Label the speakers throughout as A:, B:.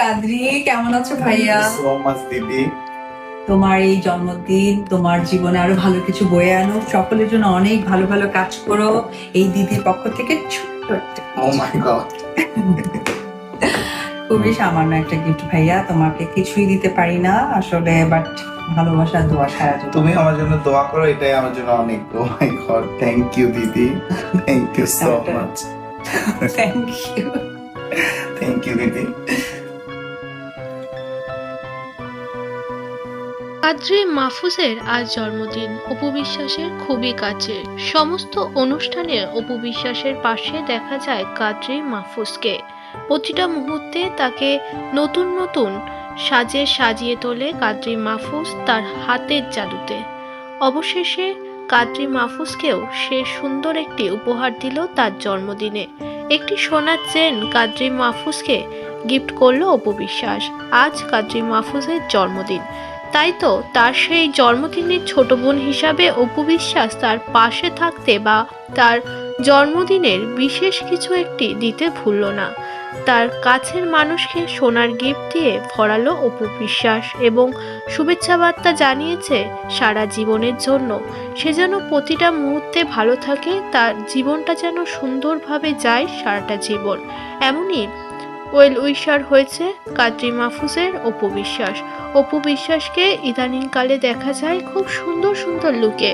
A: কাদরি কেমন আছো ভাইয়া?
B: দিদি।
A: তোমার এই জন্মদিন তোমার জীবনে আরও ভালো কিছু বয়ে আনো। সকলের জন্য অনেক ভালো ভালো কাজ করো। এই দিদির পক্ষ থেকে ছোট্ট
B: গড
A: খুবই সামান্য একটা গিফট ভাইয়া তোমাকে কিছুই দিতে পারি না আসলে বাট ভালোবাসা দোয়া সারা
B: তুমি আমার জন্য দোয়া করো এটাই আমার জন্য অনেক। Oh my god thank you দিদি। Thank you so. Much
A: thank you
B: thank you দিদি।
C: কাদ্রি মাহফুজের আজ জন্মদিন। অপু বিশ্বাসের খুবই কাছে। সমস্ত অনুষ্ঠানে অপু বিশ্বাসের পাশে দেখা যায় কাদ্রি মাহফুজকে। প্রতিটা মুহূর্তে তাকে নতুন নতুন সাজে সাজিয়ে তোলে কাদ্রি মাহফুজ তার হাতের জাদুতে। অবশেষে কাদ্রি মাহফুজকেও সে সুন্দর একটি উপহার দিল তার জন্মদিনে। একটি সোনার চেন কাদ্রি মাহফুজকে গিফট করল অপু বিশ্বাস। আজ কাদ্রি মাহফুজের জন্মদিন। তাই তো তার সেই জন্মদিনের ছোট বোন হিসাবে অপু বিশ্বাস তার পাশে থাকতে বা তার জন্মদিনের বিশেষ কিছু একটি দিতে ভুলল না। তার কাছের মানুষকে সোনার গিফট দিয়ে ভরালো অপু বিশ্বাস এবং শুভেচ্ছা বার্তা জানিয়েছে সারা জীবনের জন্য। সে যেন প্রতিটা মুহূর্তে ভালো থাকে, তার জীবনটা যেন সুন্দরভাবে যায় সারাটা জীবন। এমনই ওয়েল উইশার হয়েছে কাদ্রি মাহফুজের অপু বিশ্বাস অপু বিশ্বাসকে ইদানিংকালে দেখা যায় খুব সুন্দর সুন্দর লুকে।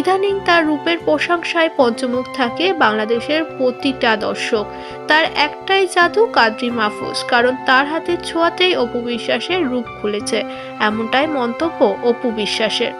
C: ইদানিং তার রূপের প্রশংসায় পঞ্চমুখ থাকে বাংলাদেশের প্রতিটা দর্শক। তার একটাই জাদু কাদ্রি মাহফুজ কারণ তার হাতের ছোঁয়াতেই অপু বিশ্বাসের রূপ খুলেছে। এমনটাই মন্তব্য অপু বিশ্বাসের